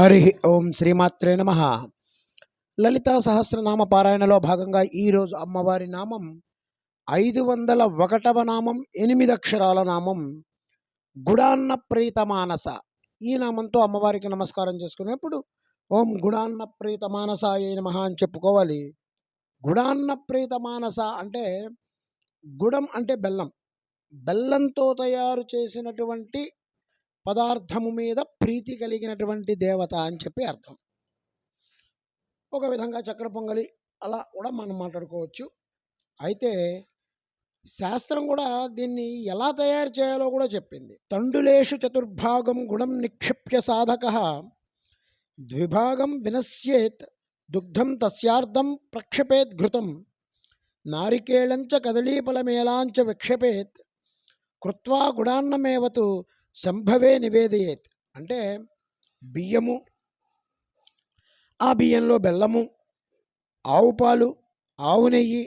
హరి ఓం శ్రీమాత్రే నమ. లలితా సహస్రనామ పారాయణలో భాగంగా ఈరోజు అమ్మవారి నామం ఐదు వందల ఒకటవ నామం ఎనిమిది అక్షరాల నామం గుడాన్న ప్రీత మానస ఈ నామంతో అమ్మవారికి నమస్కారం చేసుకునేప్పుడు ఓం గుడాన్న ప్రీత ఏ నమ అని చెప్పుకోవాలి. గుడాన్న ప్రీత మానస అంటే గుడం అంటే బెల్లం. బెల్లంతో తయారు చేసినటువంటి పదార్థము మీద ప్రీతి కలిగినటువంటి దేవత అని చెప్పి అర్థం. ఒక విధంగా చక్ర పొంగలి అలా కూడా మనం మాట్లాడుకోవచ్చు. అయితే శాస్త్రం కూడా దీన్ని ఎలా తయారు చేయాలో కూడా చెప్పింది. తండులేషు చతుర్భాగం గుణం నిక్షిప్య సాధక. ద్విభాగం వినశ్యేత్ దుగ్ధం తస్యార్థం ప్రక్షపేత్ ఘృతం. నారికేళంచ కదళీఫలమేలాంచ విక్షపేత్. కృత్వా గుణాన్నమేవతు సంభవే నివేదయేత్. అంటే బియ్యము ఆ బియ్యంలో బెల్లము ఆవు పాలు ఆవు నెయ్యి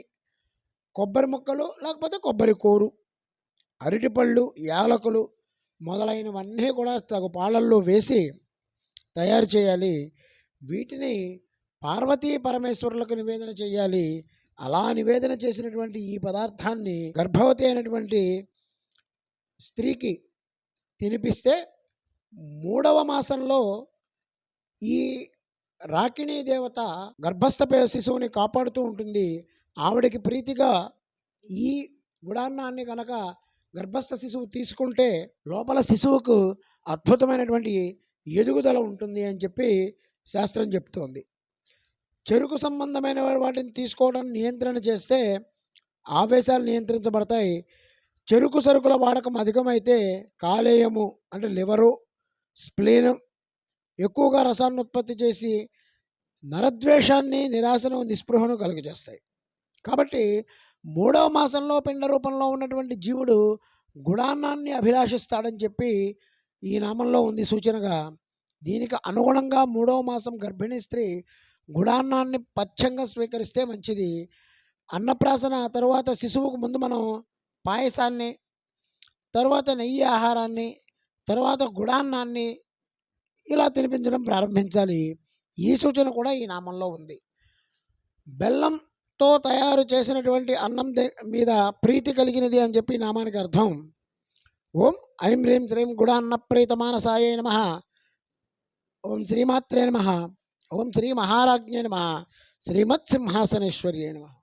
కొబ్బరి ముక్కలు లేకపోతే కొబ్బరి కూరు అరటిపళ్ళు యాలకులు మొదలైనవన్నీ కూడా తగు పాలల్లో వేసి తయారు చేయాలి. వీటిని పార్వతీ పరమేశ్వరులకు నివేదన చేయాలి. అలా నివేదన చేసినటువంటి ఈ పదార్థాన్ని గర్భవతి అయినటువంటి స్త్రీకి తినిపిస్తే మూడవ మాసంలో ఈ రాకిణీ దేవత గర్భస్థ పే- శిశువుని కాపాడుతూ ఉంటుంది. ఆవిడకి ప్రీతిగా ఈ గుడాన్నాన్ని కనుక గర్భస్థ శిశువు తీసుకుంటే లోపల శిశువుకు అద్భుతమైనటువంటి ఎదుగుదల ఉంటుంది అని చెప్పి శాస్త్రం చెప్తోంది. చెరుకు సంబంధమైన వాటిని తీసుకోవడం నియంత్రణ చేస్తే ఆవేశాలు నియంత్రించబడతాయి. చెరుకు సరుకుల వాడకం అధికమైతే కాలేయము అంటే లివరు స్ప్లీనం ఎక్కువగా రసాన్ని ఉత్పత్తి చేసి నరద్వేషాన్ని నిరాశను నిస్పృహను కలుగజేస్తాయి. కాబట్టి మూడవ మాసంలో పిండ రూపంలో ఉన్నటువంటి జీవుడు గుణాన్నాన్ని అభిలాషిస్తాడని చెప్పి ఈ నామంలో ఉంది సూచనగా దీనికి అనుగుణంగా మూడవ మాసం గర్భిణీ స్త్రీ గుణాన్నాన్ని పచ్చంగా స్వీకరిస్తే మంచిది. అన్నప్రాసన తర్వాత శిశువుకు ముందు మనం పాయసాన్ని తర్వాత నెయ్యి ఆహారాన్ని తర్వాత గుడాన్నాన్ని ఇలా తినిపించడం ప్రారంభించాలి. ఈ సూచన కూడా ఈ నామంలో ఉంది. బెల్లంతో తయారు చేసినటువంటి అన్నం దే- మీద ప్రీతి కలిగినది అని చెప్పి నామానికి అర్థం. ఓం ఐం హ్రీం శ్రీం గుడాన్న ప్రీత నమ. ఓం శ్రీమాత్రే నమ. ఓం శ్రీ మహారాజ్ఞే నమ. శ్రీమత్ సింహాసనేశ్వర్యే నమ.